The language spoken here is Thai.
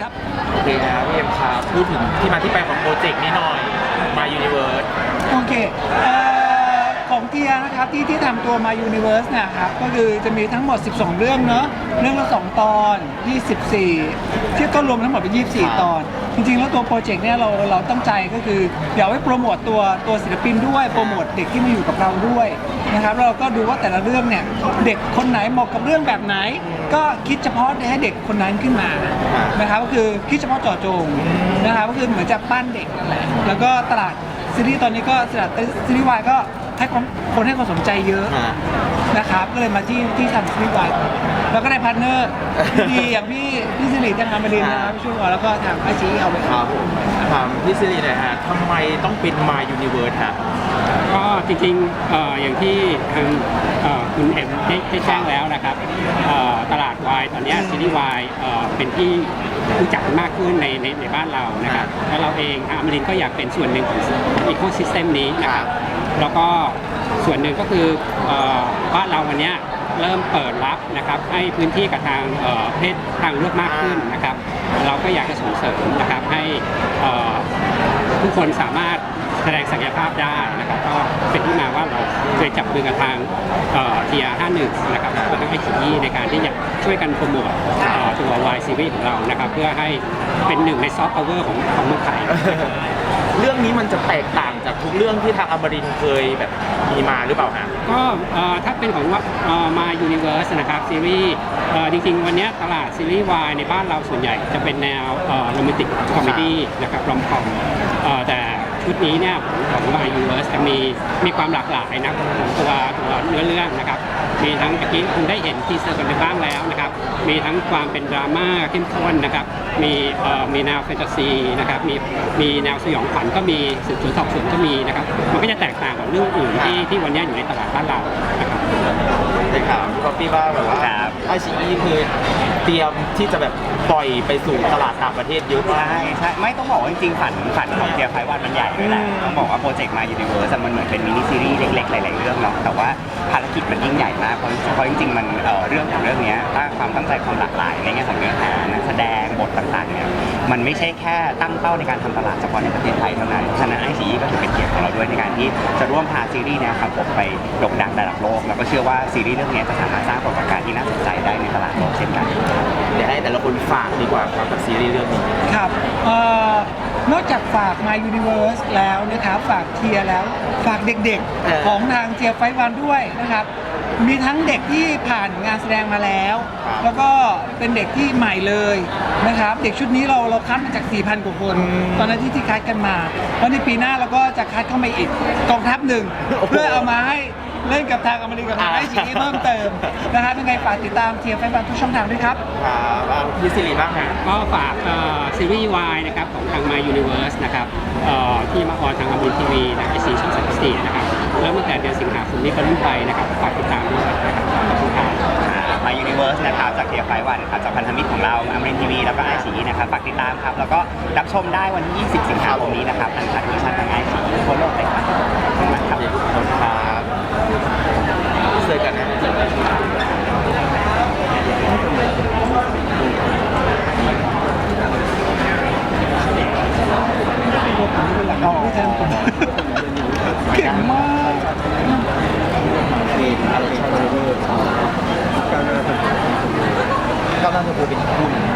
ครับโอเคนะพี่เอ็มครับพูดถึงที่มาที่ไปของโปรเจกต์นี้หน่อย My Universe โอเคเอ่อของ เทียนะครับที่ที่ทำตัว My Universe เนะครับก็คือจะมีทั้งหมด 12 เรื่องเนอะเรื่องละ 2 ตอน 24 ที่ก็รวมทั้งหมดเป็น 24 ตอน จริงๆ แล้วตัวโปรเจกต์เนี่ยเราเราตั้งใจก็คือเดี๋ยวไว้โปรโมทตัวตัวศิลปินด้วยโปรโมทเด็กที่มาอยู่กับเราด้วยนะครับเราก็ดูว่าแต่ละเรื่องเนี่ยเด็กคนไหนเหมาะกับเรื่องแบบไหน ก็คิดเฉพาะให้เด็กคนนั้นขึ้นมานะครับก็คือคิดเฉพาะเจาะจงนะครับก็คือเหมือนจะปั้นเด็กนั่นแหละแล้วก็ตลาดซีรีส์ตอนนี้ก็สลัดซีรีส์วายก็ ให้ความคนให้ความสนใจเยอะอ่า นะครับ ก็เลยมาที่ที่ทำซีรีส์วายแล้วก็ได้พาร์ทเนอร์ดีอย่างพี่พี่สิริจังหามารินนะครับพี่ช่วยแล้วก็ทางไอชีเอาไปครับผมถามพี่สิริหน่อยฮะทำไมต้องเป็น My Universe ฮะ ก็จริงๆเอ่ออย่างที่ทางเอ่อคุณเอ็มได้ได้แจ้งแล้วนะครับเอ่อตลาดวายตอนเนี้ยซีรีส์วายเอ่อเป็นที่ รู้จักมากขึ้นในในในบ้านเรานะครับแล้วเราเองทางอมรินทร์ก็อยากเป็นส่วนหนึ่งของอีโคซิสเต็มนี้นะครับแล้วก็ส่วนหนึ่งก็คือเอ่อบ้านเราวันเนี้ยเริ่มเปิดรับนะครับให้พื้นที่กับทางเอ่อเพศทางเลือกมากขึ้นนะครับ เราก็อยากจะส่งเสริมนะครับให้เอ่อทุกคนสามารถ แสดงศักยภาพได้นะครับก็เป็นที่มาว่าเราเคยจับมือกับทางเทียห้าหนึ่งนะครับแล้วก็ทางไอซีในการที่จะช่วยกันโปรโมทเอ่อตัววายซีรีส์ของเรานะครับเพื่อให้เป็นหนึ่งในซอฟต์พาวเวอร์ของของเมืองไทยเรื่องนี้มันจะแตกต่างจากทุกเรื่องที่ทางอมรินทร์เคยแบบมีมาหรือเปล่าฮะก็เอ่อถ้าเป็นของว่ามายูนิเว r ร์สนะครับซีรีส์เอ่อจริงๆ วันเนี้ยตลาดซีรีส์วายในบ้านเราส่วนใหญ่จะเป็นแนวโรแมนติกคอมเมดี้นะครับรอมคอมแต่ ชุดนี้เนี่ยของมายูนิเว r ร์สจะมีมีความหลากหลายนะของตัวตัวเนื้อเรื่องนะครับ มีทั้งเมื่อกี้คุณได้เห็นทีเซอร์กันไปบ้างแล้วนะครับ มีทั้งความเป็นดราม่าเข้มข้นนะครับ มีเอ่อมีแนวแฟนตาซีนะครับ มีมีแนวสยองขวัญก็มีสืบสวนสอบสวนก็มีนะครับ มันก็จะแตกต่างกับเรื่องอื่นที่ที่วันนี้อยู่ในตลาดบ้านเรานะครับ ได้ข่าวพี่ป๊อปปี้บ้างแบบว่าครับ ไอชีคือเตรียมที่จะแบบปล่อยไปสู่ตลาดต่างประเทศเยอะมาก ใช่ใช่ไม่ต้องบอกว่าจริงๆฝันฝันของเทียร์ไฟวันมันใหญ่ด้วยแหละ ต้องบอกว่าโปรเจกต์มา Universe อะมันเหมือนเป็นมินิซีรีส์เล็กๆ หลายๆเรื่องเนาะ แต่ว่าภารกิจมันยิ่งใหญ่มาก เพราะเพราะจริงๆ มันเอ่อเรื่องของเรื่องเนี้ยถ้าความตั้งใจความหลากหลายในแง่ของเนื้อหานักแสดงบทต่างๆ เนี่ยมันไม่ใช่แค่ตั้งเป้าในการทำตลาดเฉพาะในประเทศไทยเท่านั้น ฉะนั้นไอซีก็ถือเป็นเกียรติของเราด้วยในการที่จะร่วมพาซีรีส์เนี้ยครับผมไปโด่งดังระดับโลก แล้วก็เชื่อว่าซีรีส์เรื่องเนี้ยจะสามารถสร้างปรากฏการณ์ที่น่าสนใจได้ในตลาดโลกเช่นกัน เดี๋ยวให้แต่ละคนฝากดีกว่าครับกับซีรีส์เรื่องนี้ ครับเอ่อ นอกจากฝาก My Universe แล้วนะครับฝากเทียร์แล้วฝากเด็กเออ ๆ ของทางเทียร์ไฟวันด้วยนะครับ มีทั้งเด็กที่ผ่านงานแสดงมาแล้วครับแล้วก็เป็นเด็กที่ใหม่เลยนะครับ เด็กชุดนี้เราเราคัดมาจาก 4,000 กว่าคน ตอนนั้นที่ที่คัดกันมา แล้วในปีหน้าเราก็จะคัดเข้ามาอีกกองทัพหนึ่ง เพื่อเอามาให้ เล่นกับทางอเมริกากับทางไอชีเพิ่มเติมนะครับยังไงฝากติดตามเทียร์ไฟวันทุกช่องทางด้วยครับครับอะพี่สิริบ้างฮะก็ฝากเอ่อซีรีส์วายนะครับของทาง My Universe นะครับเอ่อที่มาออนทางอมรินทีวีนะไอซีช่องสามสี่นะครับเริ่มตั้งแต่เดือนสิงหาคมนี้เป็นต้นไปนะครับฝากติดตามด้วยนะครับขอบคุณครับมา Universe นะครับจากเทียร์ไฟวันครับจากพันธมิตรของเราอมรินทีวีแล้วก็ไอซีนะครับฝากติดตามครับ แล้วก็รับชมได้วันที่ 20 สิงหาคมนี้นะครับทางทางวิชั่นทางไอซีทั่วโลกเลยครับขอบคุณมากครับขอบคุณครับ เจอกันนะเจอกันเก่งมากก้าวหน้าเทอร์โบเป็นคุณขอบคุณครับขอบคุณครับขอบคุณ